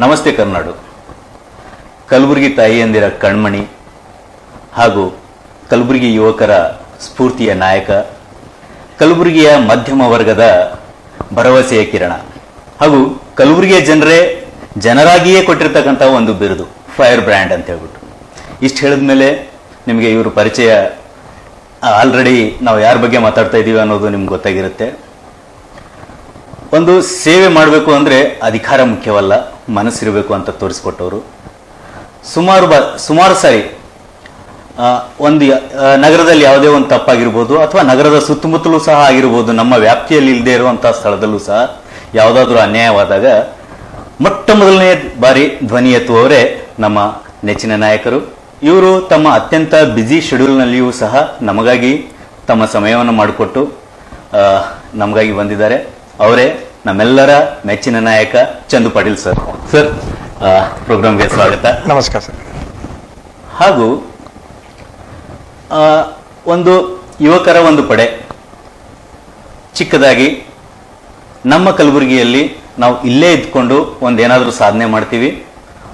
ನಮಸ್ತೆ ಕರ್ನಾಡು. ಕಲಬುರಗಿ ತಾಯಿಯಂದಿರ ಕಣ್ಮಣಿ ಹಾಗೂ ಕಲಬುರಗಿ ಯುವಕರ ಸ್ಫೂರ್ತಿಯ ನಾಯಕ, ಕಲಬುರಗಿಯ ಮಧ್ಯಮ ವರ್ಗದ ಭರವಸೆಯ ಕಿರಣ ಹಾಗೂ ಕಲಬುರಗಿಯ ಜನರೇ ಜನರಾಗಿಯೇ ಕೊಟ್ಟಿರ್ತಕ್ಕಂಥ ಒಂದು ಬಿರುದು, ಫೈರ್ ಬ್ರ್ಯಾಂಡ್ ಅಂತ ಹೇಳ್ಬಿಟ್ಟು. ಇಷ್ಟು ಹೇಳಿದ್ಮೇಲೆ ನಿಮಗೆ ಇವರು ಪರಿಚಯ ಆಲ್ರೆಡಿ ನಾವು ಯಾರ ಬಗ್ಗೆ ಮಾತಾಡ್ತಾ ಇದ್ದೀವಿ ಅನ್ನೋದು ನಿಮ್ಗೆ ಗೊತ್ತಾಗಿರುತ್ತೆ. ಒಂದು ಸೇವೆ ಮಾಡಬೇಕು ಅಂದರೆ ಅಧಿಕಾರ ಮುಖ್ಯವಲ್ಲ. ಮನಸ್ಸಿರಬೇಕು ಅಂತ ತೋರಿಸ್ಕೊಟ್ಟವರು. ಸುಮಾರು ಬ, ಸುಮಾರು ಸಾರಿ ಒಂದು ನಗರದಲ್ಲಿ ಯಾವುದೇ ಒಂದು ತಪ್ಪಾಗಿರ್ಬೋದು ಅಥವಾ ನಗರದ ಸುತ್ತಮುತ್ತಲೂ ಸಹ ಆಗಿರ್ಬೋದು, ನಮ್ಮ ವ್ಯಾಪ್ತಿಯಲ್ಲಿ ಇಲ್ಲದೆ ಇರುವಂಥ ಸ್ಥಳದಲ್ಲೂ ಸಹ ಯಾವುದಾದ್ರೂ ಅನ್ಯಾಯವಾದಾಗ ಮೊಟ್ಟ ಮೊದಲನೇ ಬಾರಿ ಧ್ವನಿ ಎತ್ತುವವರೇ ನಮ್ಮ ನೆಚ್ಚಿನ ನಾಯಕರು. ಇವರು ತಮ್ಮ ಅತ್ಯಂತ ಬ್ಯುಸಿ ಶೆಡ್ಯೂಲ್ನಲ್ಲಿಯೂ ಸಹ ನಮಗಾಗಿ ತಮ್ಮ ಸಮಯವನ್ನು ಮಾಡಿಕೊಟ್ಟು ನಮಗಾಗಿ ಬಂದಿದ್ದಾರೆ. ಅವರೇ ನಮ್ಮೆಲ್ಲರ ಮೆಚ್ಚಿನ ನಾಯಕ ಚಂದು ಪಾಟೀಲ್ ಸರ್. ಸರ್ ಪ್ರೋಗ್ರಾಮ್ಗೆ ಸ್ವಾಗತ. ನಮಸ್ಕಾರ ಸರ್. ಹಾಗೂ ಒಂದು ಯುವಕರ ಒಂದು ಪಡೆ ಚಿಕ್ಕದಾಗಿ ನಮ್ಮ ಕಲಬುರಗಿಯಲ್ಲಿ ನಾವು ಇಲ್ಲೇ ಇದ್ಕೊಂಡು ಒಂದೇನಾದರೂ ಸಾಧನೆ ಮಾಡ್ತೀವಿ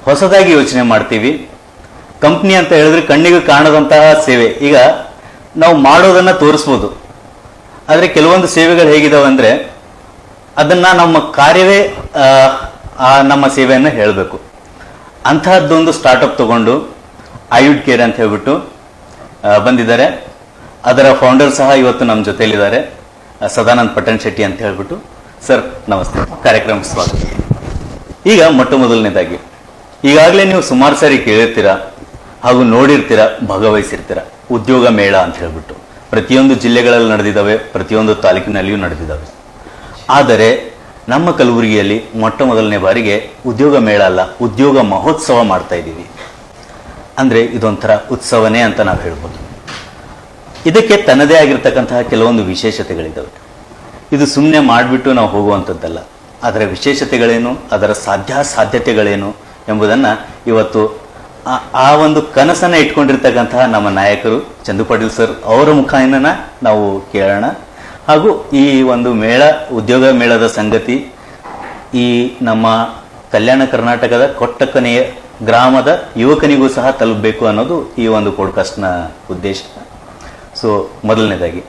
ಹೊಸದಾಗಿ ಯೋಚನೆ ಮಾಡ್ತೀವಿ ಕಂಪ್ನಿ ಅಂತ ಹೇಳಿದ್ರೆ ಕಣ್ಣಿಗೆ ಕಾಣದಂತಹ ಸೇವೆ. ಈಗ ನಾವು ಮಾಡೋದನ್ನ ತೋರಿಸ್ಬೋದು. ಆದರೆ ಕೆಲವೊಂದು ಸೇವೆಗಳು ಹೇಗಿದಾವೆ ಅಂದರೆ ಅದನ್ನ ನಮ್ಮ ಕಾರ್ಯವೇ ನಮ್ಮ ಸೇವೆಯನ್ನು ಹೇಳಬೇಕು. ಅಂತಹದ್ದೊಂದು ಸ್ಟಾರ್ಟಪ್ ತಗೊಂಡು ಆಯುಡ್ ಕೇರ್ ಅಂತ ಹೇಳ್ಬಿಟ್ಟು ಬಂದಿದ್ದಾರೆ. ಅದರ ಫೌಂಡರ್ ಸಹ ಇವತ್ತು ನಮ್ಮ ಜೊತೆಯಲ್ಲಿದ್ದಾರೆ. ಆ, ಸದಾನಂದ್ ಪಟ್ಟಣ್ ಶೆಟ್ಟಿ ಅಂತ ಹೇಳ್ಬಿಟ್ಟು ಸರ್ ನಮಸ್ತೆ. ಕಾರ್ಯಕ್ರಮ ಸ್ವಾಗತ. ಈಗ ಮೊಟ್ಟ ಮೊದಲನೇದಾಗಿ ಈಗಾಗಲೇ ನೀವು ಸುಮಾರು ಸಾರಿ ಕೇಳಿರ್ತೀರ ಹಾಗೂ ನೋಡಿರ್ತೀರ ಭಾಗವಹಿಸಿರ್ತೀರ ಉದ್ಯೋಗ ಮೇಳ ಅಂತ ಹೇಳ್ಬಿಟ್ಟು. ಪ್ರತಿಯೊಂದು ಜಿಲ್ಲೆಗಳಲ್ಲಿ ನಡೆದಿದ್ದಾವೆ ಪ್ರತಿಯೊಂದು ತಾಲೂಕಿನಲ್ಲಿಯೂ ನಡೆದಿದ್ದಾವೆ. ಆದರೆ ನಮ್ಮ ಕಲಬುರಗಿಯಲ್ಲಿ ಮೊಟ್ಟ ಮೊದಲನೇ ಬಾರಿಗೆ ಉದ್ಯೋಗ ಮೇಳ ಅಲ್ಲ, ಉದ್ಯೋಗ ಮಹೋತ್ಸವ ಮಾಡ್ತಾ ಇದ್ದೀವಿ. ಅಂದರೆ ಇದೊಂಥರ ಉತ್ಸವನೇ ಅಂತ ನಾವು ಹೇಳ್ಬೋದು. ಇದಕ್ಕೆ ತನ್ನದೇ ಆಗಿರ್ತಕ್ಕಂತಹ ಕೆಲವೊಂದು ವಿಶೇಷತೆಗಳಿದ್ದಾವೆ. ಇದು ಸುಮ್ಮನೆ ಮಾಡಿಬಿಟ್ಟು ನಾವು ಹೋಗುವಂಥದ್ದಲ್ಲ. ಅದರ ವಿಶೇಷತೆಗಳೇನು, ಅದರ ಸಾಧ್ಯಾಸಾಧ್ಯತೆಗಳೇನು ಎಂಬುದನ್ನು ಇವತ್ತು ಆ- ಆ ಒಂದು ಕನಸನ್ನು ಇಟ್ಕೊಂಡಿರ್ತಕ್ಕಂತಹ ನಮ್ಮ ನಾಯಕರು ಚಂದು ಪಾಟೀಲ್ ಸರ್ ಅವರ ಮುಖಾಯನ ನಾವು ಕೇಳೋಣ. ಹಾಗೂ ಈ ಒಂದು ಮೇಳ ಉದ್ಯೋಗ ಮೇಳದ ಸಂಗತಿ ಈ ನಮ್ಮ ಕಲ್ಯಾಣ ಕರ್ನಾಟಕದ ಕೊಟ್ಟಕನೆಯ ಗ್ರಾಮದ ಯುವಕನಿಗೂ ಸಹ ತಲುಪಬೇಕು ಅನ್ನೋದು ಈ ಒಂದು ಪಾಡ್ಕಾಸ್ಟ್ನ ಉದ್ದೇಶ. ಸೊ ಮೊದಲನೇದಾಗಿ.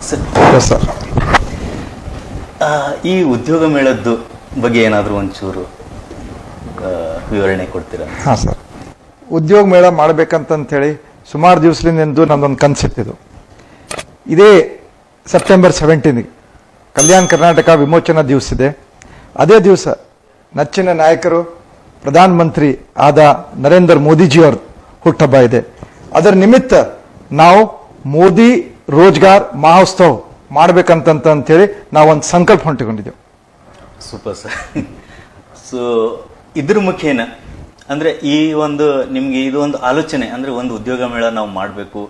ಸರ್ ಈ ಉದ್ಯೋಗ ಮೇಳದ್ದು ಬಗ್ಗೆ ಏನಾದರೂ ಒಂಚೂರು ವಿವರಣೆ ಕೊಡ್ತೀರಾ? ಹಾಂ ಸರ್ ಉದ್ಯೋಗ ಮೇಳ ಮಾಡ್ಬೇಕಂತಂತೇಳಿ ಸುಮಾರು ದಿವಸದಿಂದ ನನ್ನೊಂದು ಕನಸಿತ್ತಿದ್ದು ಇದೇ ಸೆಪ್ಟೆಂಬರ್ ಸೆವೆಂಟೀನ್ಗೆ ಕಲ್ಯಾಣ ಕರ್ನಾಟಕ ವಿಮೋಚನಾ ದಿವಸ ಇದೆ. ಅದೇ ದಿವಸ ನಚ್ಚಿನ ನಾಯಕರು, ಪ್ರಧಾನ ಮಂತ್ರಿ ಆದ ನರೇಂದ್ರ ಮೋದಿಜಿಯವ್ರ ಹುಟ್ಟಹಬ್ಬ ಇದೆ. ಅದರ ನಿಮಿತ್ತ ನಾವು ಮೋದಿ ರೋಜ್ಗಾರ್ ಮಹೋತ್ಸವ ಮಾಡ್ಬೇಕಂತಂತ ಅಂತೇಳಿ ನಾವೊಂದು ಸಂಕಲ್ಪ ಹೊಂಟಿಕೊಂಡಿದ್ದೆವು. ಸೂಪರ್ ಸರ್ ಸೊ ಇದ್ರ ಮುಖೇನ, ಅಂದ್ರೆ ಈ ಒಂದು ನಿಮಗೆ ಇದು ಒಂದು ಆಲೋಚನೆ, ಅಂದ್ರೆ ಒಂದು ಉದ್ಯೋಗ ಮೇಳ ನಾವು ಮಾಡಬೇಕು.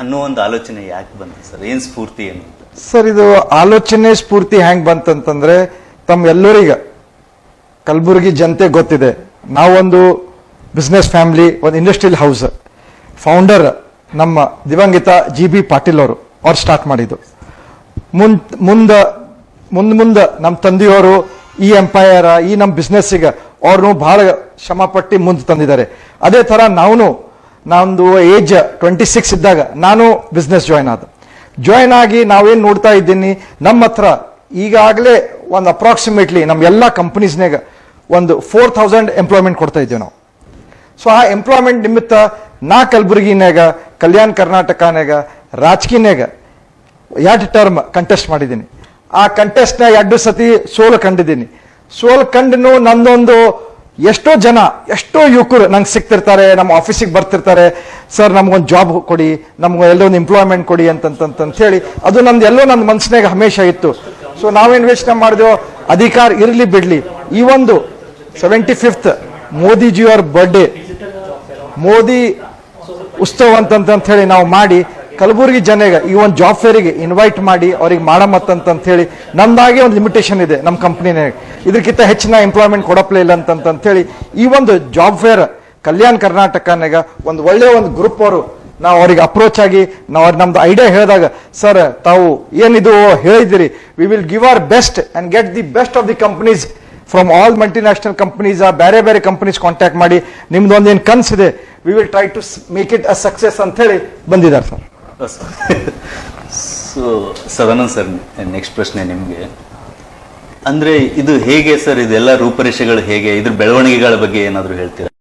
ಅನ್ನೋ ಒಂದು ಆಲೋಚನೆ ಯಾಕೆ ಬಂತು ಸರ್? ಏನ್ ಸ್ಫೂರ್ತಿ ಏನು? ಸರ್, ಇದು ಆಲೋಚನೆ ಸ್ಫೂರ್ತಿ ಹ್ಯಾಂಗ್ ಬಂತಂತಂದ್ರೆ ತಮ್ಮ ಎಲ್ಲರಿಗ ಕಲಬುರಗಿ ಜನತೆ ಗೊತ್ತಿದೆ. ನಾವೊಂದು ಬಿಸ್ನೆಸ್ ಫ್ಯಾಮಿಲಿ ಒಂದು ಇಂಡಸ್ಟ್ರಿಯಲ್ ಹೌಸ್ ಫೌಂಡರ್ ನಮ್ಮ ದಿವಂಗಿತ ಜಿ ಬಿ ಪಾಟೀಲ್ ಅವರು, ಅವ್ರು ಸ್ಟಾರ್ಟ್ ಮಾಡಿದ್ದು. ಮುಂದ್, ಮುಂದ ಮುಂದ್ ಮುಂದ ನಮ್ಮ ತಂದೆಯವರು, ಈ ಎಂಪೈರ ಈ ನಮ್ಮ ಬಿಸ್ನೆಸ್ಸಿಗೆ ಅವ್ರನ್ನು ಬಹಳ ಶ್ರಮಪಟ್ಟು ಮುಂದೆ ತಂದಿದ್ದಾರೆ. ಅದೇ ಥರ ನಾವು ನಮ್ದು ಏಜ್ ಟ್ವೆಂಟಿ ಸಿಕ್ಸ್ ಇದ್ದಾಗ ನಾನು ಬಿಸ್ನೆಸ್ ಜಾಯ್ನ್ ಆದ. ಜಾಯ್ನ್ ಆಗಿ ನಾವೇನು ನೋಡ್ತಾ ಇದ್ದೀನಿ, ನಮ್ಮ ಹತ್ರ ಈಗಾಗಲೇ ಒಂದು ಅಪ್ರಾಕ್ಸಿಮೇಟ್ಲಿ ನಮ್ಮ ಎಲ್ಲ ಕಂಪನೀಸ್ನಾಗ ಒಂದು ಫೋರ್ ಥೌಸಂಡ್ ಎಂಪ್ಲಾಯ್ಮೆಂಟ್ ಕೊಡ್ತಾ ಇದ್ದೀವಿ ನಾವು. ಸೊ ಆ ಎಂಪ್ಲಾಯ್ಮೆಂಟ್ ನಿಮಿತ್ತ ನಾ ಕಲಬುರಗಿನಾಗ ಕಲ್ಯಾಣ ಕರ್ನಾಟಕನಾಗ ರಾಜಕೀಯನಾಗ ಎರಡು ಟರ್ಮ್ ಕಂಟೆಸ್ಟ್ ಮಾಡಿದ್ದೀನಿ. ಆ ಕಂಟೆಸ್ಟ್ನ ಎರಡು ಸತಿ ಸೋಲು ಕಂಡಿದ್ದೀನಿ. ಸೋಲು ಕಂಡು ನಂದೊಂದು ಎಷ್ಟೋ ಜನ, ಎಷ್ಟೋ ಯುವಕರು ನಂಗೆ ಸಿಗ್ತಿರ್ತಾರೆ, ನಮ್ಮ ಆಫೀಸಿಗೆ ಬರ್ತಿರ್ತಾರೆ ಸರ್ ನಮ್ಗೊಂದು ಜಾಬ್ ಕೊಡಿ, ನಮ್ಗೆ ಎಲ್ಲೋ ಒಂದು ಎಂಪ್ಲಾಯ್ಮೆಂಟ್ ಕೊಡಿ ಅಂತಂತಂತ ಹೇಳಿ, ಅದು ನಂದು ಎಲ್ಲೋ ನನ್ನ ಮನಸ್ಸಿನಾಗ ಹಮೇಶ ಇತ್ತು. ಸೊ ನಾವೇನು ಯೋಚನೆ ಮಾಡಿದೆವು, ಅಧಿಕಾರ ಇರಲಿ ಬಿಡಲಿ. ಈ ಒಂದು ಸೆವೆಂಟಿ ಫಿಫ್ತ್ ಮೋದಿಜಿಯವರ ಬರ್ಡೇ ಮೋದಿ ಉತ್ಸವ ಅಂತಂತ ಹೇಳಿ ನಾವು ಮಾಡಿ ಕಲಬುರಗಿ ಜನಗೆ ಈ ಒಂದು ಜಾಬ್ ಫೇರಿಗೆ ಇನ್ವೈಟ್ ಮಾಡಿ ಅವ್ರಿಗೆ ಮಾಡಮತ್ತಂತ ಹೇಳಿ ನಮ್ದಾಗೆ ಒಂದು ಲಿಮಿಟೇಷನ್ ಇದೆ ನಮ್ಮ ಕಂಪ್ನಿನಾಗ ಇದಕ್ಕಿಂತ ಹೆಚ್ಚಿನ ಎಂಪ್ಲಾಯ್ಮೆಂಟ್ ಕೊಡಪ್ಲೇ ಇಲ್ಲ ಅಂತಂತ ಹೇಳಿ ಈ ಒಂದು ಜಾಬ್ ಫೇರ್ ಕಲ್ಯಾಣ ಕರ್ನಾಟಕನಾಗ ಒಂದು ಒಳ್ಳೆಯ ಒಂದು ಗ್ರೂಪ್ ಅವರು. ನಾವು ಅವ್ರಿಗೆ ಅಪ್ರೋಚ್ ಆಗಿ, ನಾವು ನಮ್ದು ಐಡಿಯಾ ಹೇಳಿದಾಗ, ಸರ್, ತಾವು ಏನಿದು ಹೇಳಿದಿರಿ we will give our best and get the best of the companies from all multinational companies ಬೇರೆ ಬೇರೆ ಕಂಪ್ನೀಸ್ ಕಾಂಟ್ಯಾಕ್ಟ್ ಮಾಡಿ ನಿಮ್ದು ಒಂದೇನು ಕನಸಿದೆ we will try to make it a success ಅಂತ ಹೇಳಿ ಬಂದಿದ್ದಾರೆ sir. So Sadanand sir next ಪ್ರಶ್ನೆ ನಿಮಗೆ. ಅಂದ್ರೆ ಇದು ಹೇಗೆ ಸರ್, ಇದೆಲ್ಲ ರೂಪರೇಷೆಗಳು ಹೇಗೆ, ಇದ್ರ ಬೆಳವಣಿಗೆಗಳ ಬಗ್ಗೆ ಏನಾದರೂ ಹೇಳ್ತೀರಾ?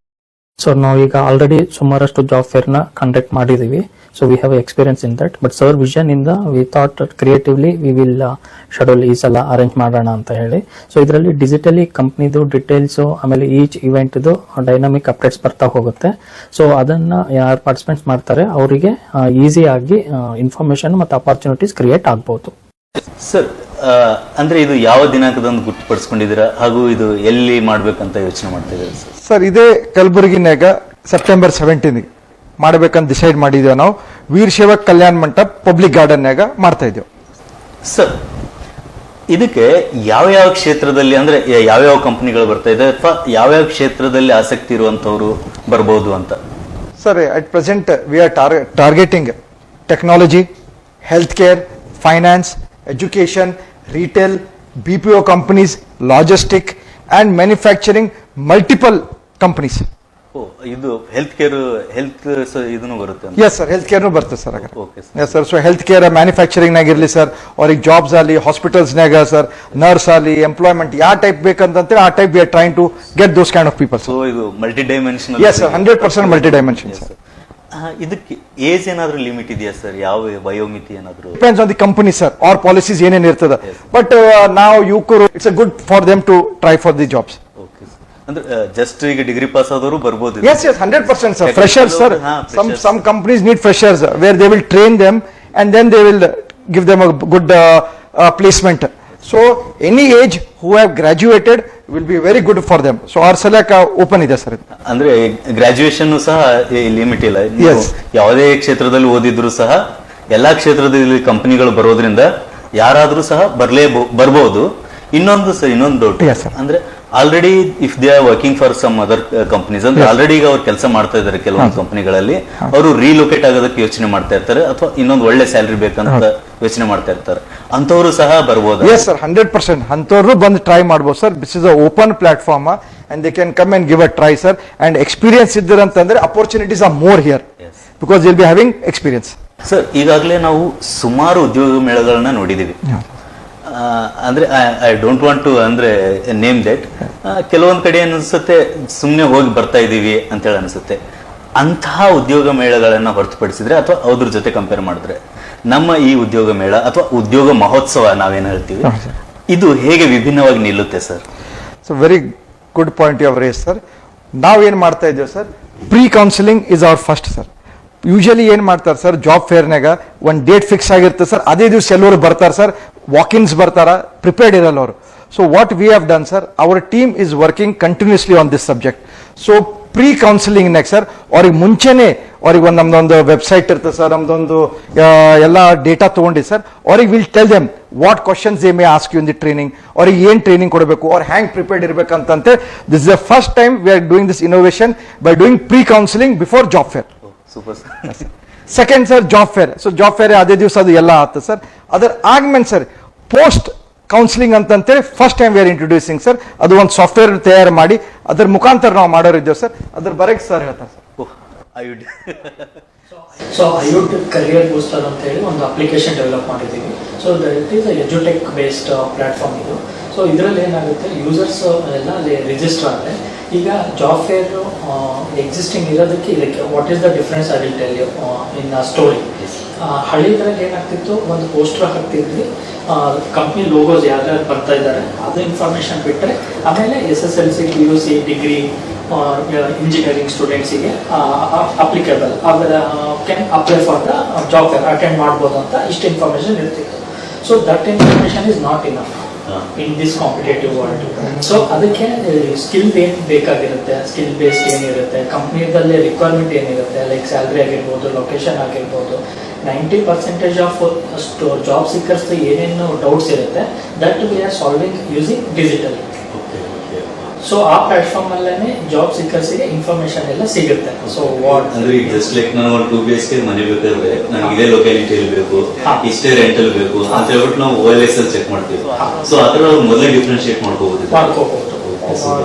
ಸೊ ನಾವೀಗ ಆಲ್ರೆಡಿ ಸುಮಾರಷ್ಟು ಜಾಬ್ ಫೇರ್ನ ಕಂಡಕ್ಟ್ ಮಾಡಿದೀವಿ. So we have experience in that but sir vision ಇಂದ we thought creatively we will schedule ಈ ಸಲ ಅರೇಂಜ್ ಮಾಡೋಣ ಅಂತ ಹೇಳಿ. ಸೊ ಇದರಲ್ಲಿ ಡಿಜಿಟಲಿ ಕಂಪ್ನಿದು ಡೀಟೇಲ್ಸ್ ಆಮೇಲೆ ಈಚ್ ಇವೆಂಟ್ ಡೈನಾಮಿಕ್ ಅಪ್ಡೇಟ್ಸ್ ಬರ್ತಾ ಹೋಗುತ್ತೆ. ಸೊ ಅದನ್ನ ಯಾರು ಪಾರ್ಟಿಸಿಪೇಟ್ ಮಾಡ್ತಾರೆ, ಅವರಿಗೆ ಈಸಿ ಆಗಿ ಇನ್ಫಾರ್ಮೇಶನ್ ಮತ್ತು ಅಪಾರ್ಚುನಿಟೀಸ್ ಕ್ರಿಯೇಟ್ ಆಗ್ಬಹುದು ಸರ್ ಅಂದ್ರೆ ಇದು ಯಾವ ದಿನಾಂಕದಂದು ಗುರುತುಪಡಿಸ್ಕೊಂಡಿದ್ದೀರಾ? ಹಾಗೂ ಇದು ಎಲ್ಲಿ ಮಾಡಬೇಕಂತ ಯೋಚನೆ ಮಾಡ್ತಾ ಇದ್ದೀರಾ ಸರ್ ಸರ್ ಇದೇ ಕಲಬುರಗಿನಾಗ ಸೆಪ್ಟೆಂಬರ್ ಸೆವೆಂಟೀನ್ಗೆ ಮಾಡಬೇಕಂತ ಡಿಸೈಡ್ ಮಾಡಿದ್ದೇವೆ ನಾವು. ವೀರಶೈವಕ್ ಕಲ್ಯಾಣ ಮಂಟಪ ಪಬ್ಲಿಕ್ ಗಾರ್ಡನ್ಯಾಗ ಮಾಡ್ತಾ ಇದ್ದೇವೆ. ಸರ್ ಇದಕ್ಕೆ ಯಾವ ಯಾವ ಕ್ಷೇತ್ರದಲ್ಲಿ ಅಂದ್ರೆ ಯಾವ್ಯಾವ ಕಂಪನಿಗಳು ಬರ್ತಾ ಇದೆ ಅಥವಾ ಯಾವ್ಯಾವ ಕ್ಷೇತ್ರದಲ್ಲಿ ಆಸಕ್ತಿ ಇರುವಂತವ್ರು ಬರ್ಬೋದು ಅಂತ? Sir at present we are tar targeting technology health care finance education retail B P O companies logistic and manufacturing multiple companies ಇದು ಹೆಲ್ತ್ ಕೇರ್ ಹೆಲ್ತ್ ಇದನ್ನು ಬರುತ್ತೆ ಎಸ್ ಸರ್ ಹೆಲ್ತ್ ಕೇರ್ನು ಬರ್ತದೆ sir yes sir so health care ಮ್ಯಾನುಫ್ಯಾಕ್ಚರಿಂಗ್ನಾಗ ಇರಲಿ sir ಅವ್ರಿಗೆ jobs ಆಗಲಿ ಹಾಸ್ಪಿಟಲ್ಸ್ನಾಗ sir nurse ಆಗಲಿ ಎಂಪ್ಲಾಯ್ಮೆಂಟ್ ಯಾವ ಟೈಪ್ ಬೇಕಂತಂತೇಳಿ ಆ type we are train to get those kind of people so ಇದು multi dimension yes sir hundred percent multi dimension sir ಇದಕ್ಕೆ ಏಜ್ ಏನಾದ್ರೂ ಲಿಮಿಟ್ ಇದೆಯಾ ಸರ್ ಯಾವ ವಯೋಮಿತಿ ಏನಾದ್ರು? Depends on the company sir our policies ಏನೇನು ಇರ್ತದೆ. ಬಟ್ ನಾವು ಯುವಕರು it's a good for them to try for the jobs just ಈಗ ಡಿಗ್ರಿ ಪಾಸ್ ಆದವರು ಬರ್ಬೋದು yes yes hundred percent sir fresher sir some some need freshers where they will train them and then they will give them good placement so any age who have graduated will be very good for them so our ಸಲಕ open ಇದೆ sir ಅಂದ್ರೆ graduation ಸಹ limit ಇಲ್ಲ. ಯಾವುದೇ ಕ್ಷೇತ್ರದಲ್ಲಿ ಓದಿದ್ರು ಸಹ ಎಲ್ಲಾ ಕ್ಷೇತ್ರದಲ್ಲಿ ಕಂಪನಿಗಳು ಬರೋದ್ರಿಂದ ಯಾರಾದ್ರೂ ಸಹ ಬರಲೇ ಬರ್ಬೋದು. ಇನ್ನೊಂದು ಸರ್ ಇನ್ನೊಂದು ಅಂದ್ರೆ already if they are working for some other companies ಅಂದ್ರೆ ಆಲ್ರೆಡಿ ಈಗ ಅವ್ರು ಕೆಲಸ ಮಾಡ್ತಾ ಇದ್ದಾರೆ ಕೆಲವೊಂದು ಕಂಪನಿಗಳಲ್ಲಿ ಅವರು ರೀಲೊಕೇಟ್ ಆಗೋದಕ್ಕೆ ಯೋಚನೆ ಮಾಡ್ತಾ ಇರ್ತಾರೆ ಅಥವಾ ಇನ್ನೊಂದು ಒಳ್ಳೆ ಸ್ಯಾಲರಿ ಬೇಕಂತ ಯೋಚನೆ ಮಾಡ್ತಾ ಇರ್ತಾರೆ. ಅಂತವರು ಸಹ ಬರ್ಬೋದು? ಎಸ್ ಸರ್ ಹಂಡ್ರೆಡ್ ಪರ್ಸೆಂಟ್ ಅಂತವ್ರು ಬಂದು ಟ್ರೈ ಮಾಡ್ಬೋದು sir this is a open platform and they can come and give a try sir and experience ಇದ್ದಿರಂತಂದ್ರೆ opportunities are more here. Because will be having experience sir ಈಗಾಗಲೇ ನಾವು ಸುಮಾರು ಉದ್ಯೋಗ ಮೇಳಗಳನ್ನ ನೋಡಿದೀವಿ. ಅಂದ್ರೆ ಐ ಡೋಂಟ್ ವಾಂಟ್ ಟು ಅಂದ್ರೆ name that ಕೆಲವೊಂದ್ ಕಡೆ ಅನಿಸುತ್ತೆ ಸುಮ್ಮನೆ ಹೋಗಿ ಬರ್ತಾ ಇದೀವಿ ಅಂತೇಳಿ ಅನಿಸುತ್ತೆ. ಅಂತಹ ಉದ್ಯೋಗ ಮೇಳಗಳನ್ನ ಹೊರತುಪಡಿಸಿದ್ರೆ ಅಥವಾ ಅದ್ರ ಜೊತೆ ಕಂಪೇರ್ ಮಾಡಿದ್ರೆ ನಮ್ಮ ಈ ಉದ್ಯೋಗ ಮೇಳ ಅಥವಾ ಉದ್ಯೋಗ ಮಹೋತ್ಸವ ನಾವೇನ್ ಹೇಳ್ತೀವಿ ಇದು ಹೇಗೆ ವಿಭಿನ್ನವಾಗಿ ನಿಲ್ಲುತ್ತೆ sir? So very good point your raise sir ನಾವೇನು ಮಾಡ್ತಾ ಇದ್ದೇವೆ sir pre counselling is our first sir usually ಏನು ಮಾಡ್ತಾರೆ ಸರ್ ಜಾಬ್ ಫೇರ್ನಾಗ ಒಂದು ಡೇಟ್ ಫಿಕ್ಸ್ ಆಗಿರುತ್ತೆ ಸರ್ ಅದೇ ದಿವಸ ಎಲ್ಲರೂ ಬರ್ತಾರೆ ಸರ್ ವಾಕಿನ್ಸ್ ಬರ್ತಾರ. ಪ್ರಿಪೇರ್ಡ್ ಇರಲ್ಲ ಅವರು. So what we have done sir our team is working continuously on this subject so pre ಕೌನ್ಸಿಲಿಂಗ್ನಾಗ sir ಅವ್ರಿಗೆ ಮುಂಚೆನೆ ಅವ್ರಿಗೆ ಒಂದು ನಮ್ದೊಂದು ವೆಬ್ಸೈಟ್ ಇರ್ತದೆ ಸರ್ ನಮ್ದೊಂದು ಎಲ್ಲ ಡೇಟಾ ತೊಗೊಂಡಿ ಸರ್ ಅವ್ರಿಗೆ will tell them what questions they may ask you in the training ಅವ್ರಿಗೆ ಏನು ಟ್ರೈನಿಂಗ್ ಕೊಡಬೇಕು? ಅವ್ರು ಹ್ಯಾಂಗ್ prepared ಇರಬೇಕಂತಂತೆ. This is the first time we are doing this innovation by doing pre counselling before job fair super second sir job fair so job fair ಅದೇ ದಿವಸ ಅದು ಎಲ್ಲ ಆಗ್ತದೆ ಸರ್ ಅದರ augment sir post counselling ಅಂತಂತೆ first time we are introducing sir ಅದು ಒಂದು software ತಯಾರು ಮಾಡಿ ಅದ್ರ ಮುಖಾಂತರ ನಾವು ಮಾಡೋರಿದ್ದೇವೆ ಸರ್ ಅದ್ರ ಬರಕ್ಕೆ ಸರ್ ಹೇಳ್ತಾರೆ ಸರ್ ಸೊ ಐಯುಟ್ ಕರಿಯರ್ ಬೂಸ್ಟರ್ ಅಂತ ಹೇಳಿ ಒಂದು ಅಪ್ಲಿಕೇಶನ್ ಡೆವಲಪ್ ಮಾಡಿದ್ದೀವಿ. ಸೊ ದಟ್ ಈಸ್ ಎಜುಟೆಕ್ ಬೇಸ್ಡ್ ಪ್ಲಾಟ್ಫಾರ್ಮ್ ಇದು. ಸೊ ಇದರಲ್ಲಿ ಏನಾಗುತ್ತೆ? ಯೂಸರ್ಸ್ ಎಲ್ಲ ಅಲ್ಲಿ ರಿಜಿಸ್ಟರ್ ಆದರೆ ಈಗ ಜಾಬ್ ಫೇರ್ ಎಕ್ಸಿಸ್ಟಿಂಗ್ ಇರೋದಕ್ಕೆ ಇದಕ್ಕೆ what is the difference I will tell you in story ಹಳ್ಳಿದ್ರಲ್ಲಿ ಏನಾಗ್ತಿತ್ತು? ಒಂದು ಪೋಸ್ಟರ್ ಹಾಕ್ತಿದ್ವಿ. ಕಂಪ್ನಿ ಲೋಗೋಸ್ ಯಾರ್ಯಾರು ಬರ್ತಾ ಇದ್ದಾರೆ ಅದು ಇನ್ಫಾರ್ಮೇಷನ್ ಬಿಟ್ಟರೆ ಆಮೇಲೆ S S L C P U C degree engineering ಸ್ಟೂಡೆಂಟ್ಸಿಗೆ applicable ಅವರ can apply for the job fair attend ಮಾಡ್ಬೋದು ಅಂತ ಇಷ್ಟು ಇನ್ಫಾರ್ಮೇಷನ್ ಇರ್ತಿತ್ತು. So that information is not enough in this competitive world so ಅದಕ್ಕೆ ಸ್ಕಿಲ್ ಏನ್ ಬೇಕಾಗಿರುತ್ತೆ. ಸ್ಕಿಲ್ ಬೇಸ್ಡ್ ಏನಿರುತ್ತೆ. ಕಂಪ್ನಿದಲ್ಲಿ ರಿಕ್ವೈರ್ಮೆಂಟ್ ಏನಿರುತ್ತೆ. ಲೈಕ್ ಸ್ಯಾಲ್ರಿ ಆಗಿರ್ಬೋದು ಲೊಕೇಶನ್ ಆಗಿರ್ಬೋದು. Ninety percentage of job seekers ಏನೇನು ಡೌಟ್ಸ್ ಇರುತ್ತೆ. That we are solving using digital so ಆ ಪ್ಲಾಟ್ಫಾರ್ಮ್ ಅಲ್ಲೇ ಜಾಬ್ ಸಿಕ್ಕರ್ಸ್ಗೆ ಇನ್ಫಾರ್ಮೇಶನ್ ಎಲ್ಲ ಸಿಗುತ್ತೆ. ಸೊ ವಾಟ್ ಅಂದ್ರೆ ಜಸ್ಟ್ ಲೈಕ್ ನಾನು ಒಂದು ಟೂ ಬಿ ಎಚ್ ಕೆ ಮನೆ ಬೇಕಾದ್ರೆ ಇದೇ ಲೊಕ್ಯಾಲಿಟಿ ಬೇಕು ಹಾ. ಇಷ್ಟೇ ರೆಂಟಲ್ ಬೇಕು ಅಂತ ಹೇಳ್ಬಿಟ್ಟು ನಾವು ಓ ಎಲ್ ಎಸ್ ಅಲ್ಲಿ ಚೆಕ್ ಮಾಡ್ತೀವಿ. ಸೊ ಅದ್ರ ಮೊದಲೇ ಡಿಫ್ರೆನ್ಶಿಯೇಟ್ ಮಾಡ್ಕೋಬಹುದು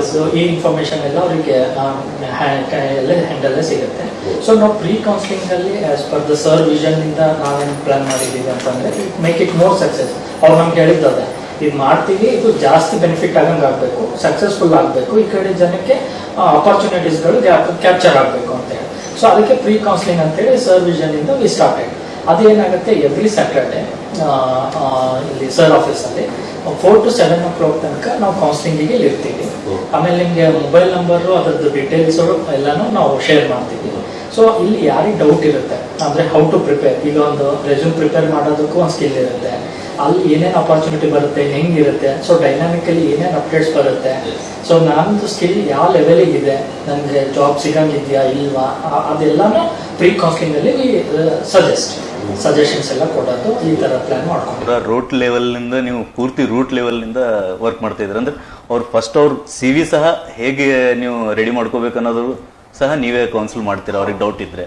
ಸೊ ಈ ಇನ್ಫಾರ್ಮೇಶನ್ ಎಲ್ಲ ಅವರಿಗೆ ಹ್ಯಾಂಡಲ್ಲೇ ಸಿಗುತ್ತೆ. ಸೊ ನಾವು ಪ್ರೀ ಕೌನ್ಸಿಲಿಂಗ್ ಅಲ್ಲಿ as per the sir vision ಇಂದ ನಾವೇನು ಪ್ಲಾನ್ ಮಾಡಿದ್ದೀವಿ ಅಂತಂದ್ರೆ ಮೇಕ್ ಇಟ್ ಮೋರ್ ಸಕ್ಸಸ್ ಅವ್ರು ನಮ್ಗೆ ಹೇಳಿದ್ದಾರೆ ಇದು ಮಾಡ್ತೀವಿ ಇದು ಜಾಸ್ತಿ ಬೆನಿಫಿಟ್ ಆಗಂಗೆ ಆಗಬೇಕು ಸಕ್ಸಸ್ಫುಲ್ ಆಗಬೇಕು. ಈ ಕಡೆ ಜನಕ್ಕೆ ಅಪಾರ್ಚುನಿಟೀಸ್ಗಳು ಕ್ಯಾಪ್ಚರ್ ಆಗಬೇಕು ಅಂತ ಹೇಳಿ. ಸೊ ಅದಕ್ಕೆ ಪ್ರೀ ಕೌನ್ಸಿಲಿಂಗ್ ಅಂತೇಳಿ ಸರ್ ವಿಷನ್ ಇಂದ ವಿ ಸ್ಟಾರ್ಟೆಡ್ ಅದೇನಾಗುತ್ತೆ ಎವ್ರಿ ಸ್ಯಾಟರ್ಡೆ ಇಲ್ಲಿ ಸರ್ ಆಫೀಸಲ್ಲಿ four to seven o'clock ತನಕ ನಾವು ಕೌನ್ಸಿಲಿಂಗಿಗೆ ಇಲ್ಲಿ ಇರ್ತೀವಿ. ಆಮೇಲೆ ನಿಮಗೆ ಮೊಬೈಲ್ ನಂಬರು ಅದರದ್ದು ಡೀಟೇಲ್ಸ್ ಎಲ್ಲಾನು ನಾವು ಶೇರ್ ಮಾಡ್ತೀವಿ. ಸೊ ಇಲ್ಲಿ ಯಾರಿಗೆ ಡೌಟ್ ಇರುತ್ತೆ ಅಂದ್ರೆ ಹೌ ಟು ಪ್ರಿಪೇರ್ ಈಗ ಒಂದು ರೆಸ್ಯೂಮ್ ಪ್ರಿಪೇರ್ ಮಾಡೋದಕ್ಕೂ ಒಂದು ಸ್ಕಿಲ್ ಇರುತ್ತೆ. ಅಲ್ಲಿ ಏನೇನು ಅಪಾರ್ಚುನಿಟಿ ಬರುತ್ತೆ ಹೆಂಗಿರುತ್ತೆ ಸೊ ಡೈನಾಮಿಕಲಿ ಏನೇನು ಅಪ್ಡೇಟ್ಸ್ ಬರುತ್ತೆ. ಸೊ ನಂದು ಸ್ಕಿಲ್ ಯಾವ ಲೆವೆಲಿಗೆ ಇದೆ ನನಗೆ ಜಾಬ್ ಸಿಗಂಗಿದ್ಯಾ ಇಲ್ವಾ ಅದೆಲ್ಲನೂ ಅದೆಲ್ಲಾನು ಪ್ರೀ ಕೌನ್ಸಿಲಿಂಗಲ್ಲಿ ಸಜೆಸ್ಟ್ ಸಜೆಷನ್ಸ್ ಎಲ್ಲ ಕೊಡೋದು ಈ ತರ ಪ್ಲಾನ್ ಮಾಡ್ಕೊಂಡು. ರೂಟ್ ಲೆವೆಲ್ನಿಂದ ನೀವು ಪೂರ್ತಿ ರೂಟ್ ಲೆವೆಲ್ನಿಂದ ವರ್ಕ್ ಮಾಡ್ತಾ ಇದ್ರೆ ಅಂದ್ರೆ ಅವ್ರು ಫಸ್ಟ್ ಅವ್ರ ಸಿ ವಿ ಸಹ ಹೇಗೆ ನೀವು ರೆಡಿ ಮಾಡ್ಕೋಬೇಕು ಅನ್ನೋದು ಸಹ ನೀವೇ ಕೌನ್ಸಿಲ್ ಮಾಡ್ತೀರಾ? ಅವ್ರಿಗೆ ಡೌಟ್ ಇದ್ರೆ.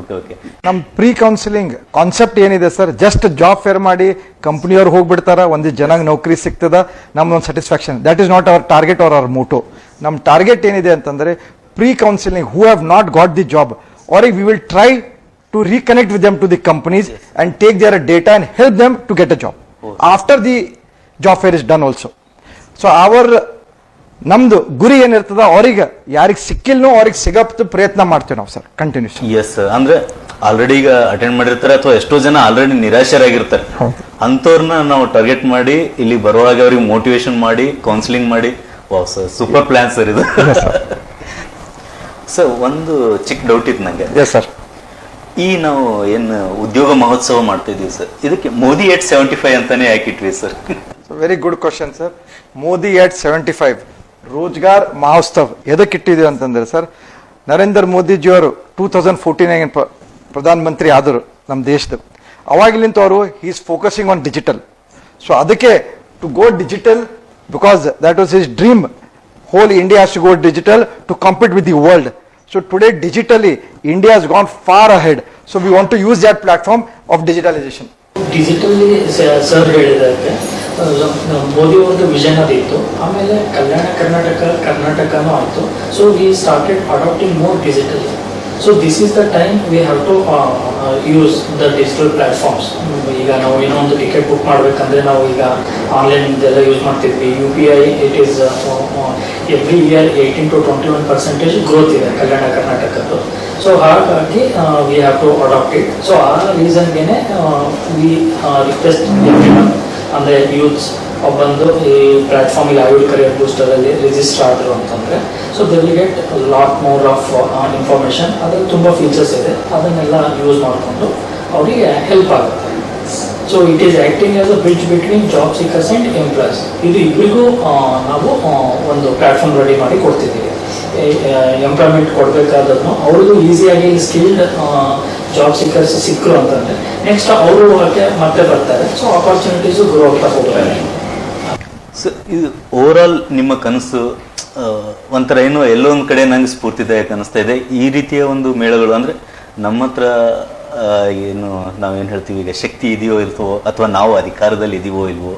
ಓಕೆ ಓಕೆ ನಮ್ಮ ಪ್ರೀ ಕೌನ್ಸಿಲಿಂಗ್ ಕಾನ್ಸೆಪ್ಟ್ ಏನಿದೆ ಸರ್ ಜಸ್ಟ್ ಜಾಬ್ ಫೇರ್ ಮಾಡಿ ಕಂಪ್ನಿಯವ್ರು ಹೋಗ್ಬಿಡ್ತಾರ ಒಂದು ಜನಕ್ಕೆ ನೌಕರಿ ಸಿಗ್ತದ ನಮ್ದೊಂದು satisfaction that is not our target our hour Moto ನಮ್ಮ ಟಾರ್ಗೆಟ್ ಏನಿದೆ ಅಂತಂದರೆ pre counselling who have not got the job ಅವ್ರಿಗೆ we will try to reconnect to the to the and take take data data help help to to get a job after the job fair is done also so our ನಮ್ದು ಗುರಿ ಏನಿರ್ತದ ಅವ್ರಿಗೆ ಯಾರಿಗೆ ಸಿಕ್ಕಿಲ್ನೋ ಅವ್ರಿಗೆ ಸಿಗಪ್ತು ಪ್ರಯತ್ನ ಮಾಡ್ತೀವಿ ನಾವು ಸರ್ ಕಂಟಿನ್ಯೂಸ್ ಎಸ್ ಅಂದ್ರೆ ಆಲ್ರೆಡಿ ಈಗ ಅಟೆಂಡ್ ಮಾಡಿರ್ತಾರೆ ಅಥವಾ ಎಷ್ಟೋ ಜನ ಆಲ್ರೆಡಿ ನಿರಾಶರಾಗಿರ್ತಾರೆ. ಅಂಥವ್ರನ್ನ ನಾವು ಟಾರ್ಗೆಟ್ ಮಾಡಿ ಇಲ್ಲಿ ಬರುವಾಗ ಅವ್ರಿಗೆ ಮೋಟಿವೇಶನ್ ಮಾಡಿ ಕೌನ್ಸಿಲಿಂಗ್ ಮಾಡಿ. Wow sir super plan sir ಇದು. ಸರ್ ಒಂದು ಚಿಕ್ಕ ಡೌಟ್ ಇತ್ತು ನಂಗೆ. ಸರ್ ಈ ನಾವು ಏನು ಉದ್ಯೋಗ ಮಹೋತ್ಸವ ಮಾಡ್ತಾ ಇದೀವಿ ಸರ್. ಇದಕ್ಕೆ ಮೋದಿ ಏಟ್ ಸೆವೆಂಟಿ ಫೈವ್ ಅಂತಾನೆ ಹಾಕಿಟ್ವಿ sir. Very good question sir Modi at seventy five Rozgar Mahotsav ಎದಕ್ಕೆ ಇಟ್ಟಿದ್ದೀವಿ ಅಂತಂದ್ರೆ ಸರ್, ನರೇಂದ್ರ ಮೋದಿಜಿಯವರು two thousand fourteen Pradhan Mantri ಆದರು ನಮ್ಮ ದೇಶದ. ಅವಾಗಲಿಂತ ಅವರು is focusing on digital so ಅದಕ್ಕೆ to go digital because that was is dream whole India to go digital to to with the world. So today digitally, India has gone far ahead. So we want to use that platform of digitalization. Digitally sir ಹೇಳಿದಂತೆ ಮೋದಿ ಅವ್ರದ್ದು vision ಅದಿತ್ತು ಆಮೇಲೆ ಕಲ್ಯಾಣ ಕರ್ನಾಟಕ ಕರ್ನಾಟಕನೂ ಆಯಿತು so we started adopting more digital so this is the time we have to use the digital platforms ಈಗ ನಾವು ಏನೋ ಒಂದು ticket book ಮಾಡಬೇಕಂದ್ರೆ ನಾವು ಈಗ ಆನ್ಲೈನ್ ಇದೆಲ್ಲ ಯೂಸ್ ಮಾಡ್ತಿದ್ವಿ. U P I it is every year eighteen to twenty one percentage growth ಇದೆ ಕಲ್ಯಾಣ ಕರ್ನಾಟಕದ್ದು. ಸೊ ಹಾಗಾಗಿ we have to adapt it so ಆ ರೀಸನ್ಗೇನೆ ವಿ ರಿಕ್ವೆಸ್ಟ್ ಅಂದರೆ ಯೂತ್ಸ್ ಬಂದು ಈ ಪ್ಲಾಟ್ಫಾರ್ಮ್ ಐವಿಡ್ ಕರಿಯರ್ ಬೂಸ್ಟರಲ್ಲಿ ರಿಜಿಸ್ಟರ್ ಆದರು ಅಂತಂದರೆ so they will get lot more of information ಅದ್ರಲ್ಲಿ ತುಂಬ ಫೀಚರ್ಸ್ ಇದೆ. ಅದನ್ನೆಲ್ಲ ಯೂಸ್ ಮಾಡಿಕೊಂಡು ಅವರಿಗೆ ಹೆಲ್ಪ್ ಆಗುತ್ತೆ. So it is acting as a bridge between job seekers and employees ಇದು ಇಬ್ಬರಿಗೂ ನಾವು ಒಂದು ಪ್ಲಾಟ್ಫಾರ್ಮ್ ರೆಡಿ ಮಾಡಿ ಕೊಡ್ತಿದ್ದೀವಿ. ಎಂಪ್ಲಾಯ್ಮೆಂಟ್ ಕೊಡಬೇಕಾದನ್ನು ಅವ್ರಿಗೂ ಈಸಿಯಾಗಿ ಸ್ಕಿಲ್ಡ್ ಜಾಬ್ ಸೀಕರ್ಸ್ ಸಿಕ್ಕರು ಅಂತಂದರೆ ನೆಕ್ಸ್ಟ್ ಅವರು ಹೊರಗೆ ಮತ್ತೆ ಬರ್ತಾರೆ. ಸೊ ಆಪರ್ಚುನಿಟೀಸು ಗ್ರೋ ಆಗ್ತಾ ಹೋಗ್ತಾರೆ. ಸೊ ಇದು ಓವರಾಲ್ ನಿಮ್ಮ ಕನಸು ಒಂಥರ ಏನೋ ಎಲ್ಲೋ ಒಂದು ಕಡೆ ನಂಗೆ ಸ್ಫೂರ್ತಿದಾಯಕ ಅನಿಸ್ತಾ ಇದೆ. ಈ ರೀತಿಯ ಒಂದು ಮೇಳಗಳು ಅಂದ್ರೆ ನಮ್ಮ ಹತ್ರ ಏನು ನಾವೇನು ಹೇಳ್ತೀವಿ ಈಗ ಶಕ್ತಿ ಇದೆಯೋ ಇಲ್ವೋ ಅಥವಾ ನಾವು ಅಧಿಕಾರದಲ್ಲಿ ಇದೀವೋ ಇಲ್ವೋ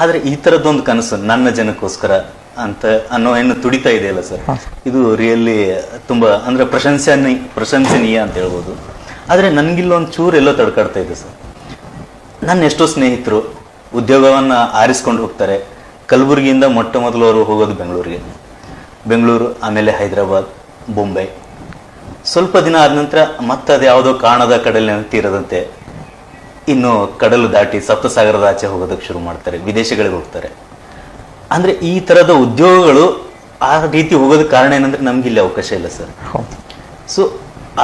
ಆದರೆ ಈ ಥರದ್ದೊಂದು ಕನಸು ನನ್ನ ಜನಕ್ಕೋಸ್ಕರ ಅಂತ ಅನ್ನೋ ಏನು ತುಡಿತಾ ಇದೆಯಲ್ಲ ಸರ್? ಇದು ರಿಯಲಿ ತುಂಬಾ ಅಂದರೆ ಪ್ರಶಂಸನೀಯ ಪ್ರಶಂಸನೀಯ ಅಂತ ಹೇಳ್ಬೋದು. ಆದರೆ ನನಗಿಲ್ಲೊಂದು ಚೂರು ಎಲ್ಲೋ ತಡ್ಕಾಡ್ತಾ ಇದೆ ಸರ್. ನನ್ನ ಎಷ್ಟೋ ಸ್ನೇಹಿತರು ಉದ್ಯೋಗವನ್ನು ಆರಿಸ್ಕೊಂಡು ಹೋಗ್ತಾರೆ. ಕಲಬುರಗಿಯಿಂದ ಮೊಟ್ಟ ಮೊದಲು ಅವರು ಹೋಗೋದು ಬೆಂಗಳೂರಿಗೆ. ಬೆಂಗಳೂರು ಆಮೇಲೆ ಹೈದರಾಬಾದ್ ಬೊಂಬೈ ಸ್ವಲ್ಪ ದಿನ ಆದ ನಂತರ ಮತ್ತೆ ಅದು ಯಾವುದೋ ಕಾಣದ ಕಡಲಿನ ತೀರದಂತೆ ಇನ್ನು ಕಡಲು ದಾಟಿ ಸಪ್ತಸಾಗರದ ಆಚೆ ಹೋಗೋದಕ್ಕೆ ಶುರು ಮಾಡ್ತಾರೆ ವಿದೇಶಗಳಿಗೆ ಹೋಗ್ತಾರೆ. ಅಂದರೆ ಈ ಥರದ ಉದ್ಯೋಗಗಳು ಆ ರೀತಿ ಹೋಗೋದಕ್ಕೆ ಕಾರಣ ಏನಂದ್ರೆ ನಮ್ಗೆ ಇಲ್ಲಿ ಅವಕಾಶ ಇಲ್ಲ ಸರ್. ಸೊ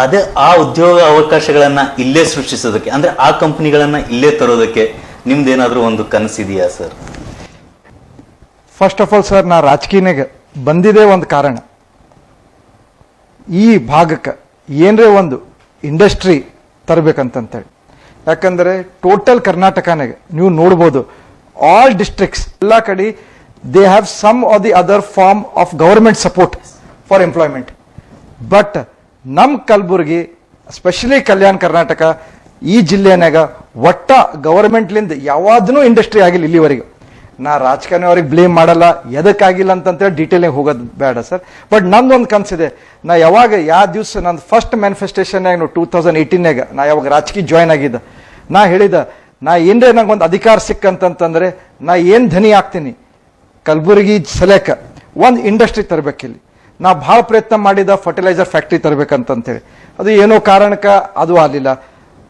ಅದೇ ಆ ಉದ್ಯೋಗ ಅವಕಾಶಗಳನ್ನು ಇಲ್ಲೇ ಸೃಷ್ಟಿಸೋದಕ್ಕೆ ಅಂದ್ರೆ ಆ ಕಂಪ್ನಿಗಳನ್ನು ಇಲ್ಲೇ ತರೋದಕ್ಕೆ ನಿಮ್ದೇನಾದ್ರೂ ಒಂದು ಕನಸಿದೆಯಾ sir? First of all sir ನಾ ರಾಜಕೀಯನಾಗ ಬಂದಿದೆ ಒಂದು ಕಾರಣ. ಈ ಭಾಗಕ್ಕೆ ಏನರೇ ಒಂದು ಇಂಡಸ್ಟ್ರಿ ತರಬೇಕಂತಂತೇಳಿ. ಯಾಕಂದರೆ ಟೋಟಲ್ ಕರ್ನಾಟಕನಾಗ ನೀವು ನೋಡ್ಬೋದು ಆಲ್ ಡಿಸ್ಟ್ರಿಕ್ಟ್ಸ್ ಎಲ್ಲ ಕಡೆ they have some or the other form of government support for employment but ನಮ್ಮ ಕಲಬುರ್ಗಿ ಸ್ಪೆಷಲಿ ಕಲ್ಯಾಣ ಕರ್ನಾಟಕ, ಈ ಜಿಲ್ಲೆನಾಗ ಒಟ್ಟ ಗೌರ್ಮೆಂಟ್ಲಿಂದ ಯಾವಾದನೂ ಇಂಡಸ್ಟ್ರಿ ಆಗಿಲ್ಲ ಇಲ್ಲಿವರೆಗೆ. ನಾ ರಾಜಕಾರಣಿ ಅವ್ರಿಗೆ ಬ್ಲೇಮ್ ಮಾಡಲ್ಲ. ಎದಕ್ಕಾಗಿಲ್ಲ ಅಂತಂತೇಳಿ ಡೀಟೇಲಿಂಗ್ ಹೋಗೋದು ಬೇಡ ಸರ್. ಬಟ್ ನಂದೊಂದು ಕನಸಿದೆ ನಾ ಯಾವಾಗ ಯಾವ ದಿವಸ ನಂದು ಫಸ್ಟ್ ಮ್ಯಾನಿಫೆಸ್ಟೇಷನ್ನಾಗ ಟೂ ತೌಸಂಡ್ ಏಯ್ಟೀನ್ಯಾಗ ನಾ ಯಾವಾಗ ರಾಜಕೀಯ ಜಾಯ್ನ್ ಆಗಿದ್ದ. ನಾ ಹೇಳಿದ ನಾ ಏನರೇ ನಂಗೆ ಒಂದು ಅಧಿಕಾರ ಸಿಕ್ಕಂತಂತಂದ್ರೆ ನಾ ಏನು ಧನಿ ಆಗ್ತೀನಿ? ಕಲಬುರಗಿ ಸಲೇಕ ಒಂದು ಇಂಡಸ್ಟ್ರಿ ತರಬೇಕಿಲ್ಲಿ. ನಾ ಭಾಳ ಪ್ರಯತ್ನ ಮಾಡಿದ ಫರ್ಟಿಲೈಸರ್ ಫ್ಯಾಕ್ಟ್ರಿ ತರಬೇಕಂತಂತೇಳಿ. ಅದು ಏನೋ ಕಾರಣಕ್ಕೆ ಅದು ಆಗಲಿಲ್ಲ.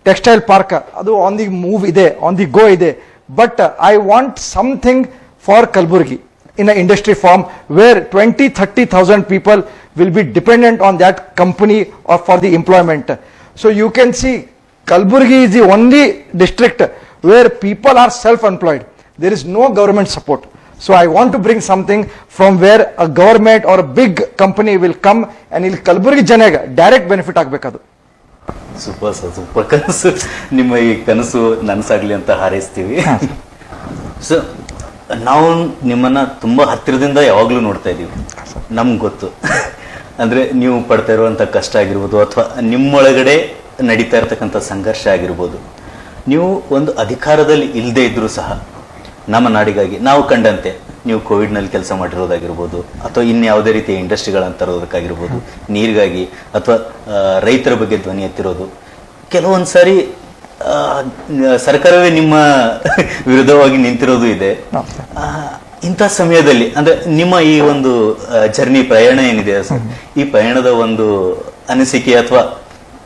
ಟೆಕ್ಸ್ಟೈಲ್ ಪಾರ್ಕ್ ಅದು ಆನ್ ದಿ ಮೂವ್ ಇದೆ ಆನ್ ದಿ ಗೋ ಇದೆ. but I want something for Kalaburagi in an industry form where 20 30000 people will be dependent on that company or for the employment so you can see kalburgi is the only district where people are self employed there is no government support so i want to bring something from where a government or a big company will come and ಇಲ್ಲಿ ಕಲಬುರಗಿ ಜನಗೆ direct benefit ಆಗಬೇಕದು super sir super ಕನಸು. ನಿಮ್ಮ ಈ ಕನಸು ನನಸಾಗ್ಲಿ ಅಂತ ಹಾರೈಸ್ತೀವಿ. So ನಾವು ನಿಮ್ಮನ್ನ ತುಂಬಾ ಹತ್ತಿರದಿಂದ ಯಾವಾಗಲೂ ನೋಡ್ತಾ ಇದೀವಿ. ನಮ್ಗೆ ಗೊತ್ತು. ಅಂದ್ರೆ ನೀವು ಪಡ್ತಾ ಇರುವಂಥ ಕಷ್ಟ ಆಗಿರ್ಬೋದು ಅಥವಾ ನಿಮ್ಮೊಳಗಡೆ ನಡೀತಾ ಇರತಕ್ಕಂಥ ಸಂಘರ್ಷ ಆಗಿರ್ಬೋದು. ನೀವು ಒಂದು ಅಧಿಕಾರದಲ್ಲಿ ಇಲ್ಲದೆ ಇದ್ದರೂ ಸಹ ನಮ್ಮ ನಾಡಿಗಾಗಿ ನಾವು ಕಂಡಂತೆ ನೀವು ಕೋವಿಡ್ನಲ್ಲಿ ಕೆಲಸ ಮಾಡಿರೋದಾಗಿರ್ಬೋದು ಅಥವಾ ಇನ್ಯಾವುದೇ ರೀತಿಯ ಇಂಡಸ್ಟ್ರಿಗಳನ್ನು ತರೋದಕ್ಕಾಗಿರ್ಬೋದು ನೀರಿಗಾಗಿ ಅಥವಾ ರೈತರ ಬಗ್ಗೆ ಧ್ವನಿ ಎತ್ತಿರೋದು ಕೆಲವೊಂದು ಸಾರಿ ಸರ್ಕಾರವೇ ನಿಮ್ಮ ವಿರುದ್ಧವಾಗಿ ನಿಂತಿರೋದು ಇದೆ. ಇಂಥ ಸಮಯದಲ್ಲಿ ಅಂದ್ರೆ ನಿಮ್ಮ ಈ ಒಂದು ಜರ್ನಿ ಪ್ರಯಾಣ ಏನಿದೆ? ಸರ್ ಈ ಪ್ರಯಾಣದ ಒಂದು ಅನಿಸಿಕೆ ಅಥವಾ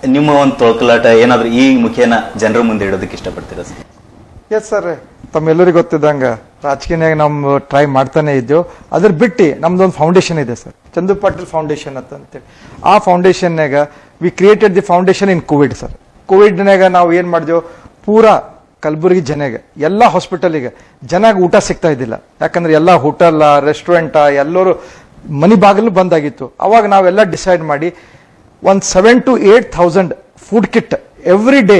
ನಿಮ್ಮ ಒಂದು ತೊಳಕಲಾಟ ಏನಾದ್ರೂ ಈ ಮುಖೇನ ಜನರ ಮುಂದೆ ಇಡೋದಕ್ಕೆ ಇಷ್ಟಪಡ್ತೀರಾ ಸರ್? ಎಸ್ ಸರ್ ತಮ್ಮೆಲ್ಲರಿಗೂ ಗೊತ್ತಿದ್ದಂಗ ರಾಜಕೀಯನಾಗ ನಾವು ಟ್ರೈ ಮಾಡ್ತಾನೆ ಇದ್ದೆವು. ಅದ್ರ ಬಿಟ್ಟು ನಮ್ದೊಂದು ಫೌಂಡೇಶನ್ ಇದೆ ಸರ್. ಚಂದು ಪಾಟೀಲ್ ಫೌಂಡೇಶನ್ ಅಂತ ಅಂತೇಳಿ ಆ ಫೌಂಡೇಶನ್ನಾಗ we created the foundation in COVID sir. ಕೋವಿಡ್ನಾಗ ನಾವು ಏನು ಮಾಡಿದೆವು? ಪೂರಾ ಕಲಬುರಗಿ ಜನಗೆ, ಎಲ್ಲ ಹಾಸ್ಪಿಟಲಿಗೆ ಜನಾಗ ಊಟ ಸಿಗ್ತಾ ಇದ್ದಿಲ್ಲ. ಯಾಕಂದ್ರೆ ಎಲ್ಲ ಹೋಟೆಲ್ ರೆಸ್ಟೋರೆಂಟ ಎಲ್ಲರೂ ಮನಿ ಬಾಗಿಲು ಬಂದಾಗಿತ್ತು ಅವಾಗ ನಾವೆಲ್ಲ ಡಿಸೈಡ್ ಮಾಡಿ ಒಂದು seven to eight thousand food kit every day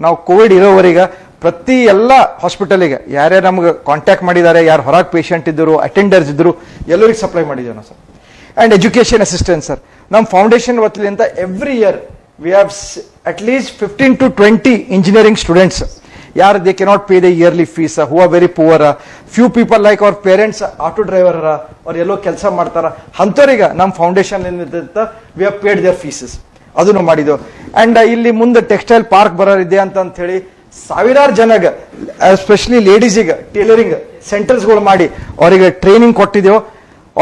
ನಾವು ಕೋವಿಡ್ ಇರೋವರೆಗೆ ಪ್ರತಿ ಎಲ್ಲ ಹಾಸ್ಪಿಟಲಿಗೆ ಯಾರ್ಯಾರು ನಮ್ಗೆ ಕಾಂಟ್ಯಾಕ್ಟ್ ಮಾಡಿದ್ದಾರೆ ಯಾರು ಹೊರಗೆ ಪೇಷಂಟ್ ಇದ್ದರು ಅಟೆಂಡರ್ಸ್ ಇದ್ದರು, ಎಲ್ಲರಿಗೆ ಸಪ್ಲೈ ಮಾಡಿದ್ದೇವೆ sir. And education assistance sir. ನಮ್ಮ ಫೌಂಡೇಶನ್ ವತಿಯಿಂದ every year we have at least fifteen to twenty engineering students ಯಾರು they cannot pay the yearly fees who are very poor few people like ಅವ್ರ parents auto driver ಅವ್ರು ಎಲ್ಲೋ ಕೆಲಸ ಮಾಡ್ತಾರ. ಅಂಥವ್ರಿಗೆ ನಮ್ಮ foundation we have paid their fees ಅದನ್ನು ಮಾಡಿದೆವು. ಆ್ಯಂಡ್ ಇಲ್ಲಿ ಮುಂದೆ ಟೆಕ್ಸ್ಟೈಲ್ ಪಾರ್ಕ್ ಬರೋರಿದೆ ಅಂತ ಅಂತ ಹೇಳಿ ಸಾವಿರಾರು ಜನಗ ಎಸ್ಪೆಷಲಿ ಲೇಡೀಸಿಗೆ ಟೇಲರಿಂಗ್ ಸೆಂಟರ್ಸ್ಗಳು ಮಾಡಿ ಅವರಿಗೆ ಟ್ರೈನಿಂಗ್ ಕೊಟ್ಟಿದ್ದೆವು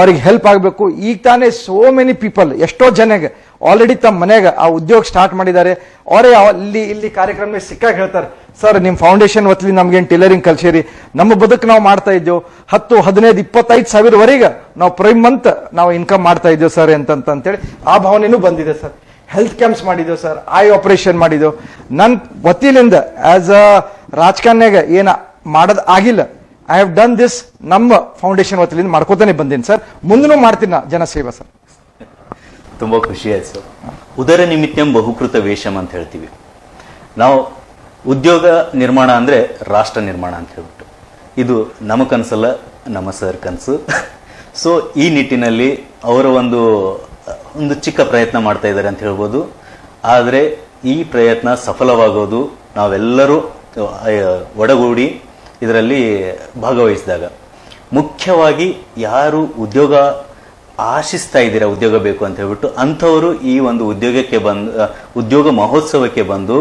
ಅವ್ರಿಗೆ ಹೆಲ್ಪ್ ಆಗಬೇಕು. ಈಗ ತಾನೇ ಸೋ ಮೆನಿ ಪೀಪಲ್ ಎಷ್ಟೋ ಜನಗೆ ಆಲ್ರೆಡಿ ತಮ್ಮ ಮನೆಗೆ ಆ ಉದ್ಯೋಗ ಸ್ಟಾರ್ಟ್ ಮಾಡಿದ್ದಾರೆ. ಅವರೇ ಅಲ್ಲಿ ಇಲ್ಲಿ ಕಾರ್ಯಕ್ರಮ ಸಿಕ್ಕಾಗ ಹೇಳ್ತಾರೆ ಸರ್ ನಿಮ್ಮ ಫೌಂಡೇಶನ್ ವತ್ಲಿ ನಮ್ಗೇನು ಟೇಲರಿಂಗ್ ಕಲ್ಸಿರಿ? ನಮ್ಮ ಬದುಕು ನಾವು ಮಾಡ್ತಾ ಇದ್ದೇವೆ. ಹತ್ತು, ಹದಿನೈದು, ಇಪ್ಪತ್ತೈದು ಸಾವಿರವರೆಗೆ ನಾವು ಪ್ರೈಮ್ ಮಂತ್ ನಾವು ಇನ್ಕಮ್ ಮಾಡ್ತಾ ಇದ್ದೇವೆ ಸರ್ ಅಂತಂತ ಅಂತೇಳಿ ಆ ಭಾವನೆನೂ ಬಂದಿದೆ ಸರ್ ಹೆಲ್ತ್ ಕ್ಯಾಂಪ್ಸ್ ಮಾಡಿದ್ದೆವು ಸರ್ ಐ ಆಪರೇಷನ್ ಮಾಡಿದ್ದೆವು. ನನ್ನ ವತಿಲಿಂದ ಆಸ್ ಅ ರಾಜಕಾರಣಿಯಾಗ ಏನ ಮಾಡೋದು ಆಗಿಲ್ಲ. ಐ ಹ್ಯಾವ್ ಡನ್ ದಿಸ್ ನಮ್ಮ ಫೌಂಡೇಶನ್ ವತಿಲಿಂದ ಮಾಡ್ಕೋತಾನೆ ಬಂದೀನಿ ಸರ್ ಮುಂದೂ ಮಾಡ್ತೀನಿ ನಾ ಜನಸೇವೆ ಸರ್ ತುಂಬಾ ಖುಷಿ ಆಯ್ತು ಸರ್ ಉದರ ನಿಮಿತ್ತಂ ಬಹುಕೃತ ವೇಷಮ್ ಅಂತ ಹೇಳ್ತೀವಿ. ನಾವು ಉದ್ಯೋಗ ನಿರ್ಮಾಣ ಅಂದ್ರೆ ರಾಷ್ಟ್ರ ನಿರ್ಮಾಣ ಅಂತ ಹೇಳ್ಬಿಟ್ಟು. ಇದು ನಮ್ಮ ಕನಸಲ್ಲ, ನಮ್ಮ ಸರ್ ಕನಸು. ಸೊ ಈ ನಿಟ್ಟಿನಲ್ಲಿ ಅವರ ಒಂದು ಒಂದು ಚಿಕ್ಕ ಪ್ರಯತ್ನ ಮಾಡ್ತಾ ಇದ್ದಾರೆ ಅಂತ ಹೇಳ್ಬೋದು. ಆದರೆ ಈ ಪ್ರಯತ್ನ ಸಫಲವಾಗೋದು ನಾವೆಲ್ಲರೂ ಒಡಗೂಡಿ ಇದರಲ್ಲಿ ಭಾಗವಹಿಸಿದಾಗ. ಮುಖ್ಯವಾಗಿ ಯಾರು ಉದ್ಯೋಗ ಆಶಿಸ್ತಾ ಇದ್ದೀರಾ, ಉದ್ಯೋಗ ಬೇಕು ಅಂತ ಹೇಳ್ಬಿಟ್ಟು ಅಂಥವರು ಈ ಒಂದು ಉದ್ಯೋಗಕ್ಕೆ ಬಂದು ಉದ್ಯೋಗ ಮಹೋತ್ಸವಕ್ಕೆ ಬಂದು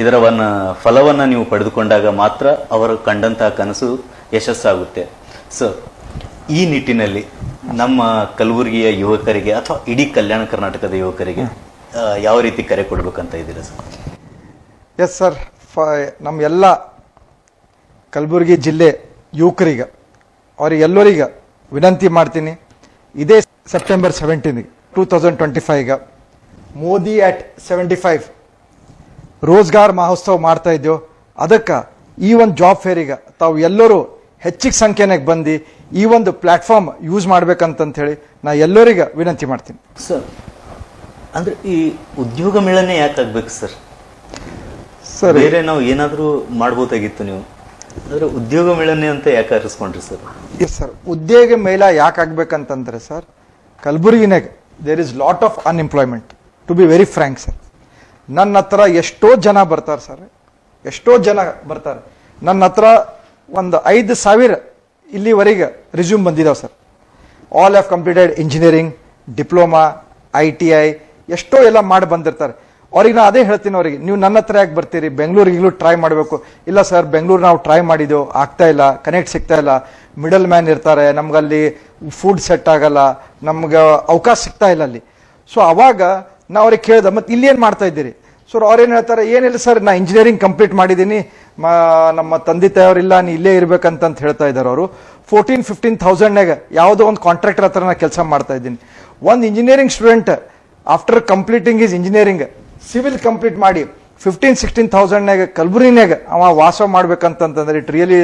ಇದರ ಫಲವನ್ನು ಫಲವನ್ನ ನೀವು ಪಡೆದುಕೊಂಡಾಗ ಮಾತ್ರ ಅವರು ಕಂಡಂತಹ ಕನಸು ಯಶಸ್ಸಾಗುತ್ತೆ. ಸೊ ಈ ನಿಟ್ಟಿನಲ್ಲಿ ನಮ್ಮ ಕಲಬುರಗಿಯ ಯುವಕರಿಗೆ ಅಥವಾ ಇಡೀ ಕಲ್ಯಾಣ ಕರ್ನಾಟಕದ ಯುವಕರಿಗೆ ಯಾವ ರೀತಿ ಕರೆ ಕೊಡ್ಬೇಕಂತ ಇದ್ದೀರಾ ಸರ್? ಎಸ್ ಸರ್ ನಮ್ಮ ಎಲ್ಲ ಕಲಬುರಗಿ ಜಿಲ್ಲೆ ಯುವಕರಿಗೆ ಅವರಿಗೆಲ್ಲರಿಗೆ ವಿನಂತಿ ಮಾಡ್ತೀನಿ. ಇದೇ ಸೆಪ್ಟೆಂಬರ್ ಸೆವೆಂಟೀನ್ಗೆ two thousand twenty ಫೈವ್ಗೆ Modi at seventy five Rozgar Mahotsava ಮಾಡ್ತಾ ಇದ್ದೇವೆ. ಅದಕ್ಕೆ ಈ ಒಂದು ಜಾಬ್ ಫೇರಿಗೆ ತಾವು ಎಲ್ಲರೂ ಹೆಚ್ಚಿಗೆ ಸಂಖ್ಯೆನಾಗ ಬಂದು ಈ ಒಂದು ಪ್ಲಾಟ್ಫಾರ್ಮ್ ಯೂಸ್ ಮಾಡ್ಬೇಕಂತ ಹೇಳಿ ನಾ ಎಲ್ಲರಿಗೆ ವಿನಂತಿ ಮಾಡ್ತೀನಿ. ಸರ್ ಅಂದ್ರೆ ಈ ಉದ್ಯೋಗ ಮೇಳನೆ ಯಾಕೆ ಆಗ್ಬೇಕು ಸರ್? ಸರ್. ಬೇರೆ ನಾವು ಏನಾದರೂ ಮಾಡ್ಬೋದಾಗಿತ್ತು ನೀವು? ಅಂದ್ರೆ ಉದ್ಯೋಗ ಮೇಳನೆ ಅಂತ ಯಾಕೆ ಆರಿಸ್ಕೊಂಡ್ರಿ ಸರ್? ಎಸ್ ಸರ್ ಉದ್ಯೋಗ ಮೇಳ ಯಾಕೆ ಆಗ್ಬೇಕಂತಂದ್ರೆ sir ಕಲಬುರಗಿನಾಗ there is lot of unemployment to be very frank sir. ನನ್ನ ಹತ್ರ ಎಷ್ಟೋ ಜನ ಬರ್ತಾರೆ ಸರ್ ಎಷ್ಟೋ ಜನ ಬರ್ತಾರೆ. ನನ್ನ ಹತ್ರ ಒಂದು ಐದು ಸಾವಿರ ಇಲ್ಲಿವರೆಗೆ ರಿಸ್ಯೂಮ್ ಬಂದಿದ್ದಾವೆ sir. All have completed engineering diploma I T I ಎಷ್ಟೋ ಎಲ್ಲ ಮಾಡಿ ಬಂದಿರ್ತಾರೆ. ಅವ್ರಿಗೆ ನಾನು ಅದೇ ಹೇಳ್ತೀನಿ ಅವರಿಗೆ, ನೀವು ನನ್ನ ಹತ್ರ ಯಾಕೆ ಬರ್ತೀರಿ? ಬೆಂಗಳೂರಿಗೂ ಟ್ರೈ ಮಾಡಬೇಕು. ಇಲ್ಲ ಸರ್, ಬೆಂಗಳೂರು ನಾವು ಟ್ರೈ ಮಾಡಿದ್ದೆವು ಆಗ್ತಾ ಇಲ್ಲ ಕನೆಕ್ಟ್ ಸಿಗ್ತಾ ಇಲ್ಲ. ಮಿಡಲ್ ಮ್ಯಾನ್ ಇರ್ತಾರೆ, ನಮಗಲ್ಲಿ ಫುಡ್ ಸೆಟ್ ಆಗಲ್ಲ, ನಮ್ಗೆ ಅವಕಾಶ ಸಿಗ್ತಾ ಇಲ್ಲ ಅಲ್ಲಿ. ಸೊ ಅವಾಗ ನಾ ಅವ್ರಿಗೆ ಕೇಳ್ದೆ, ಮತ್ತೆ ಇಲ್ಲಿ ಏನು ಮಾಡ್ತಾ ಇದ್ದೀರಿ? ಸೊ ಅವ್ರೇನು ಹೇಳ್ತಾರೆ, ಏನಿಲ್ಲ ಸರ್, ನಾ ಇಂಜಿನಿಯರಿಂಗ್ ಕಂಪ್ಲೀಟ್ ಮಾಡಿದ್ದೀನಿ ನಮ್ಮ ತಂದೆ ತಾಯವರಿಲ್ಲ ನೀ ಇಲ್ಲೇ ಇರ್ಬೇಕಂತ ಹೇಳ್ತಾ ಇದ್ದಾರೆ ಅವರು. ಫೋರ್ಟೀನ್ ಫಿಫ್ಟೀನ್ ತೌಸಂಡ್ನಾಗ ಯಾವುದೋ ಒಂದು ಕಾಂಟ್ರಾಕ್ಟರ್ ಹತ್ರ ನಾ ಕೆಲಸ ಮಾಡ್ತಾ ಇದ್ದೀನಿ. ಒಂದು engineering student after completing is engineering civil complete ಮಾಡಿ ಫಿಫ್ಟೀನ್ ಸಿಕ್ಸ್ಟೀನ್ ತೌಸಂಡ್ನಾಗ ಕಲ್ಬುರ್ಗಿನಾಗ ಅವ ವಾಸ ಮಾಡ್ಬೇಕಂತಂತಂದ್ರೆ ಇಟ್ ರಿಯಲಿ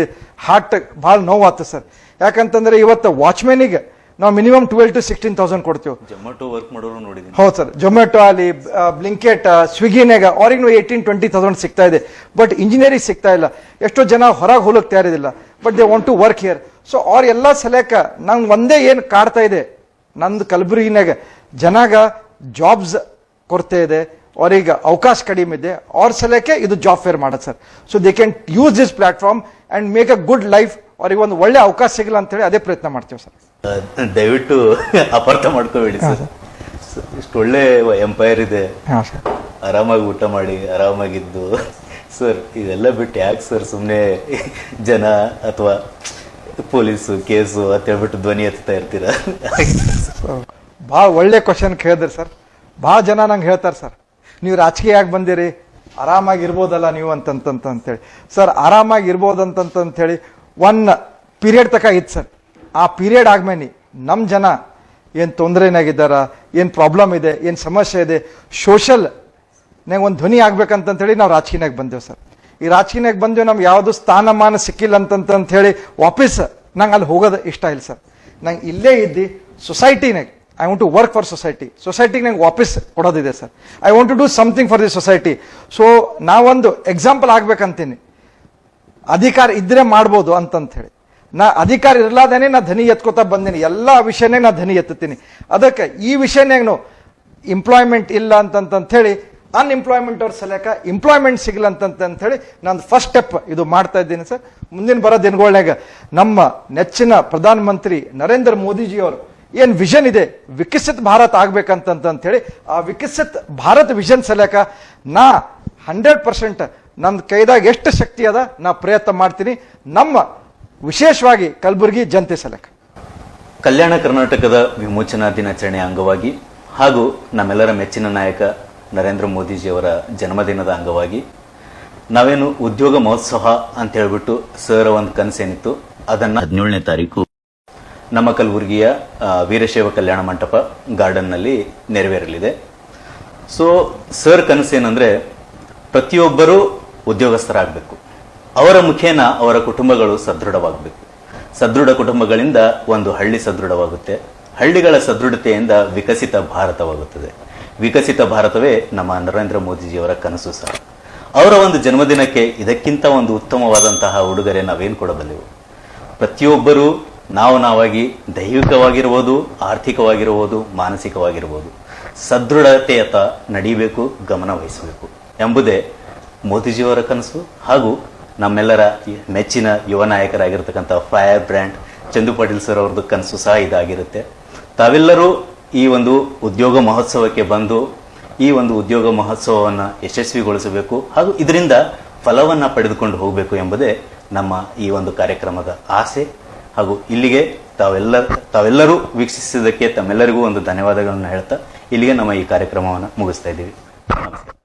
ಹಾರ್ಟ್ ಭಾಳ ನೋವಾತು ಸರ್. ಯಾಕಂತಂದ್ರೆ, ಇವತ್ತು ವಾಚ್ಮೆನಿಗೆ ನಾವು minimum twelve to sixteen thousand ಕೊಡ್ತೀವಿ. ಜೊಮ್ಯಾಟೊ ವರ್ಕ್ ಮಾಡೋರು ನೋಡಿದ್ದೀನಿ. ಹೌದು ಸರ್. ಜೊಮ್ಯಾಟೊ ಅಲ್ಲಿ ಬ್ಲಿಂಕೆಟ್ ಸ್ವಿಗ್ಗಿನಾಗ ಅವ್ರಿಗೂ ಏಯ್ಟೀನ್ ಟ್ವೆಂಟಿ ತೌಸಂಡ್ ಸಿಗ್ತಾ ಇದೆ. ಬಟ್ ಇಂಜಿನಿಯರಿಂಗ್ ಸಿಗ್ತಾ ಇಲ್ಲ. ಎಷ್ಟೋ ಜನ ಹೊರಗೆ ಹೋಗಕ್ಕೆ ತಯಾರಿದಿಲ್ಲ. But they want to work here so ಅವ್ರೆಲ್ಲ ಸಲಕ ನಂಗೆ ಒಂದೇ ಏನು ಕಾಡ್ತಾ ಇದೆ. ನಂದು ಕಲಬುರಗಿನಾಗ ಜನಾಗ ಜಾಬ್ಸ್ ಕೊರತೆ ಇದೆ. ಅವ್ರಿಗೆ ಅವಕಾಶ ಕಡಿಮೆ ಇದೆ. ಅವ್ರ ಸಲಕ್ಕೆ ಇದು ಜಾಬ್ ಫೇರ್ ಮಾಡೋದು sir. So they can use this platform and make a good life ಅವ್ರಿಗೆ ಒಂದು ಒಳ್ಳೆ ಅವಕಾಶ ಸಿಗಲ್ಲ ಅಂತೇಳಿ ಅದೇ ಪ್ರಯತ್ನ ಮಾಡ್ತೀವಿ ಸರ್. ದಯವಿಟ್ಟು ಅಪಾರ್ಥ ಮಾಡ್ಕೋಬೇಡಿ ಸರ್. ಇಷ್ಟು ಒಳ್ಳೆ ಎಂಪೈರ್ ಇದೆ. ಹಾಂ ಸರ್. ಆರಾಮಾಗಿ ಊಟ ಮಾಡಿ ಆರಾಮಾಗಿದ್ದು. ಸರ್ ಇದೆಲ್ಲ ಬಿಟ್ಟು ಯಾಕೆ ಸರ್ ಸುಮ್ಮನೆ ಜನ ಅಥವಾ ಪೊಲೀಸು ಕೇಸು ಅಂತ ಹೇಳ್ಬಿಟ್ಟು ಧ್ವನಿ ಎತ್ತಾ ಇರ್ತೀರಾ? ಭಾಳ ಒಳ್ಳೆ ಕ್ವಶನ್ ಕೇಳಿದ್ರಿ ಸರ್. ಭಾಳ ಜನ ನಂಗೆ ಹೇಳ್ತಾರೆ ಸರ್. ನೀವು ರಾಜಕೀಯ ಯಾಕೆ ಬಂದಿರಿ? ಆರಾಮಾಗಿರ್ಬೋದಲ್ಲ ನೀವು ಅಂತಂತಂತಂತೇಳಿ ಸರ್ ಆರಾಮಾಗಿ ಇರ್ಬೋದಂತಂತಂತೇಳಿ ಒನ್ ಪೀರಿಯಡ್ ತಕ ಇತ್ತು ಸರ್. ಆ ಪೀರಿಯಡ್ ಆದ್ಮೇಲೆ ನಮ್ಮ ಜನ ಏನು ತೊಂದರೆನಾಗಿದ್ದಾರ, ಏನು ಪ್ರಾಬ್ಲಮ್ ಇದೆ, ಏನು ಸಮಸ್ಯೆ ಇದೆ ಸೋಷಲ್ ನಂಗೆ ಒಂದು ಧ್ವನಿ ಆಗ್ಬೇಕಂತಂತೇಳಿ ನಾವು ರಾಜಕೀಯನಾಗ ಬಂದೇವು ಸರ್. ಈ ರಾಜಕೀಯನಾಗ ಬಂದೇವು ನಮ್ಗೆ ಯಾವುದು ಸ್ಥಾನಮಾನ ಸಿಕ್ಕಿಲ್ಲ ಅಂತಂತ ಹೇಳಿ ವಾಪಸ್ ನಂಗೆ ಅಲ್ಲಿ ಹೋಗೋದು ಇಷ್ಟ ಇಲ್ಲ ಸರ್. ನಂಗೆ ಇಲ್ಲೇ ಇದ್ದು ಸೊಸೈಟಿನಾಗ I want to work for society ಸೊಸೈಟಿಗೆ ನಂಗೆ ವಾಪಸ್ ಕೊಡೋದಿದೆ sir. I want to do something for the society so ನಾವೊಂದು ಎಕ್ಸಾಂಪಲ್ ಆಗ್ಬೇಕಂತೀನಿ. ಅಧಿಕಾರ ಇದ್ರೆ ಮಾಡ್ಬೋದು ಅಂತಂತ ಹೇಳಿ ನಾ ಅಧಿಕಾರ ಇರ್ಲಾದೇನೆ ನಾ ಧನಿ ಎತ್ಕೋತಾ ಬಂದೀನಿ. ಎಲ್ಲ ವಿಷಯನೇ ನಾ ಧನಿ ಎತ್ತುತ್ತೀನಿ. ಅದಕ್ಕೆ ಈ ವಿಷಯನೇನು ಎಂಪ್ಲಾಯ್ಮೆಂಟ್ ಇಲ್ಲ ಅಂತಂತ ಹೇಳಿ ಅನ್ಎಂಪ್ಲಾಯ್ಮೆಂಟ್ ಅವ್ರ ಸಲಕ ಎಂಪ್ಲಾಯ್ಮೆಂಟ್ ಸಿಗಲ್ಲ ಅಂತಂತ ಹೇಳಿ ನಾನು ಫಸ್ಟ್ ಸ್ಟೆಪ್ ಇದು ಮಾಡ್ತಾ ಇದ್ದೀನಿ ಸರ್. ಮುಂದಿನ ಬರೋ ದಿನಗಳಾಗ ನಮ್ಮ ನೆಚ್ಚಿನ ಪ್ರಧಾನಮಂತ್ರಿ ನರೇಂದ್ರ ಮೋದಿಜಿ ಅವರು ಏನ್ ವಿಷನ್ ಇದೆ? ವಿಕಸಿತ ಭಾರತ ಆಗ್ಬೇಕಂತಂತ ಹೇಳಿ ಆ ವಿಕಸಿತ ಭಾರತ್ ವಿಷನ್ ಸಲಕ ನಾ ಹಂಡ್ರೆಡ್ ಪರ್ಸೆಂಟ್ ನನ್ನ ಕೈದಾಗ ಎಷ್ಟು ಶಕ್ತಿ ಅದ, ನಾ ಪ್ರಯತ್ನ ಮಾಡ್ತೀನಿ. ನಮ್ಮ ವಿಶೇಷವಾಗಿ ಕಲಬುರಗಿ ಜನತೆ ಸಲಕ. ಕಲ್ಯಾಣ ಕರ್ನಾಟಕದ ವಿಮೋಚನಾ ದಿನಾಚರಣೆ ಅಂಗವಾಗಿ ಹಾಗೂ ನಮ್ಮೆಲ್ಲರ ಮೆಚ್ಚಿನ ನಾಯಕ ನರೇಂದ್ರ ಮೋದಿಜಿಯವರ ಜನ್ಮದಿನದ ಅಂಗವಾಗಿ ನಾವೇನು ಉದ್ಯೋಗ ಮಹೋತ್ಸವ ಅಂತ ಹೇಳ್ಬಿಟ್ಟು ಸರ್ ಒಂದು ಕನಸೇನಿತ್ತು. ಅದನ್ನ ಹದಿನೇಳನೇ ತಾರೀಕು ನಮ್ಮ ಕಲಬುರಗಿಯ ವೀರಶೈವ ಕಲ್ಯಾಣ ಮಂಟಪ ಗಾರ್ಡನ್ನಲ್ಲಿ ನೆರವೇರಲಿದೆ. ಸೊ, ಸರ್ ಕನಸೇನಂದ್ರೆ ಪ್ರತಿಯೊಬ್ಬರೂ ಉದ್ಯೋಗಸ್ಥರಾಗಬೇಕು. ಅವರ ಮುಖೇನ ಅವರ ಕುಟುಂಬಗಳು ಸದೃಢವಾಗಬೇಕು. ಸದೃಢ ಕುಟುಂಬಗಳಿಂದ ಒಂದು ಹಳ್ಳಿ ಸದೃಢವಾಗುತ್ತೆ. ಹಳ್ಳಿಗಳ ಸದೃಢತೆಯಿಂದ ವಿಕಸಿತ ಭಾರತವಾಗುತ್ತದೆ. ವಿಕಸಿತ ಭಾರತವೇ ನಮ್ಮ ನರೇಂದ್ರ ಮೋದಿಜಿಯವರ ಕನಸು ಸಹ ಅವರ ಒಂದು ಜನ್ಮದಿನಕ್ಕೆ ಇದಕ್ಕಿಂತ ಒಂದು ಉತ್ತಮವಾದಂತಹ ಉಡುಗೊರೆ ನಾವೇನು ಕೊಡಬಲ್ಲೆವು? ಪ್ರತಿಯೊಬ್ಬರೂ ನಾವು ನಾವಾಗಿ ದೈಹಿಕವಾಗಿರ್ಬೋದು ಆರ್ಥಿಕವಾಗಿರ್ಬೋದು, ಮಾನಸಿಕವಾಗಿರ್ಬೋದು. ಸದೃಢತೆಯತ್ತ ನಡೀಬೇಕು, ಗಮನ ವಹಿಸಬೇಕು ಎಂಬುದೇ ಮೋದಿಜಿಯವರ ಕನಸು ಹಾಗೂ ನಮ್ಮೆಲ್ಲರ ಮೆಚ್ಚಿನ ಯುವ ನಾಯಕರಾಗಿರ್ತಕ್ಕಂಥ fire brand Chandu Patil sir ಅವ್ರದ್ದು ಕನಸು ಸಹ ಇದಾಗಿರುತ್ತೆ. ತಾವೆಲ್ಲರೂ ಈ ಒಂದು ಉದ್ಯೋಗ ಮಹೋತ್ಸವಕ್ಕೆ ಬಂದು ಈ ಒಂದು ಉದ್ಯೋಗ ಮಹೋತ್ಸವವನ್ನು ಯಶಸ್ವಿಗೊಳಿಸಬೇಕು ಹಾಗೂ ಇದರಿಂದ ಫಲವನ್ನು ಪಡೆದುಕೊಂಡು ಹೋಗಬೇಕು ಎಂಬುದೇ ನಮ್ಮ ಈ ಒಂದು ಕಾರ್ಯಕ್ರಮದ ಆಸೆ. ಹಾಗೂ ಇಲ್ಲಿಗೆ ತಾವೆಲ್ಲ, ತಾವೆಲ್ಲರೂ ವೀಕ್ಷಿಸಿದ್ದಕ್ಕೆ ತಮ್ಮೆಲ್ಲರಿಗೂ ಒಂದು ಧನ್ಯವಾದಗಳನ್ನು ಹೇಳ್ತಾ ಇಲ್ಲಿಗೆ ನಮ್ಮ ಈ ಕಾರ್ಯಕ್ರಮವನ್ನು ಮುಗಿಸ್ತಾ ಇದ್ದೀವಿ. ನಮಸ್ಕಾರ